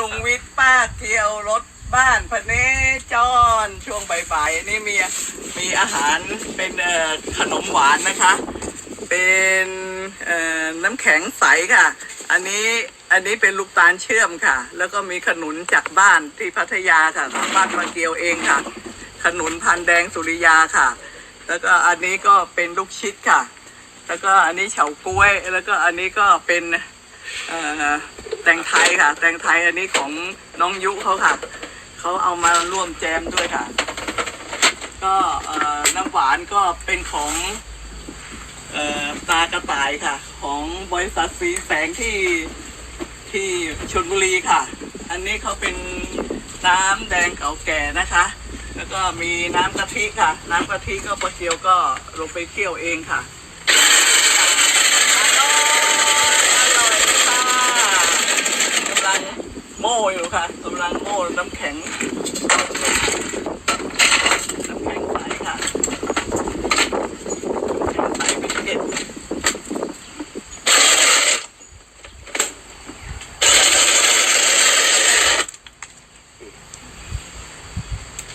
ลุงวิทย์ป้าเที่ยวรถบ้านพระเนจรช่วงบ่ายๆนี่มีมีอาหารเป็นขนมหวานนะคะ เป็นน้ำแข็งใสค่ะ อันนี้อันนี้เป็นลูกตาลเชื่อมค่ะ แล้วก็มีขนุนจากบ้านที่พัทยาค่ะบ้านมาเกียวเองค่ะ ขนุนพันแดงสุริยาค่ะ แล้วก็อันนี้ก็เป็นลูกชิดค่ะ แล้วก็อันนี้เฉาก้วย แล้วก็อันนี้ก็เป็น แตงไทยค่ะ แตงไทยอันนี้ของน้องยุเขาค่ะเขาเอามาร่วมแจมด้วยค่ะ ก็น้ำหวานก็เป็นของออตากระต่ายค่ะ ของบริษัทสีแสงที่ที่ชลบุรีค่ะ อันนี้เขาเป็นน้ำแดงเก่าแก่นะคะ แล้วก็มีน้ำกะทิค่ะ น้ำกะทิก็ปลาเกียวก็ลงไปเคี่ยวเองค่ะอร่อยอร่อยค่ะกำลังโม่อยู่ค่ะกำลังโม่น้ำแข็ง น้ำแข็งใสค่ะใส่พริกเผ็ด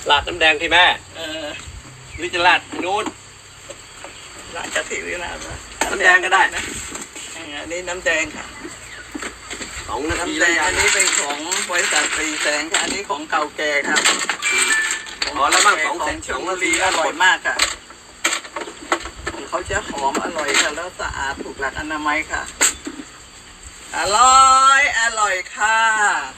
ลาดน้ำแดงที่แม่เอ่อหรือจะราดนู้นราดกะทิหรือราดอะไรน้ำแดงก็ได้นะอันนี้น้ำแดงค่ะ สองนาทีน้ำแดแล้วงยัอังนนี้เป็นของบริษัทสีแสงค่ะอันนี้ของเก่าแก่ครับอ๋อแล้วบ้างสองขเสร็อจงชสอลงบุนาทีรีออร่ร่ออยยมากค่ะของเขาจะหอมอร่อยค่ะแล้วสะอาดถูกหลักอนามัยค่ะ อร่อย อร่อยค่ะ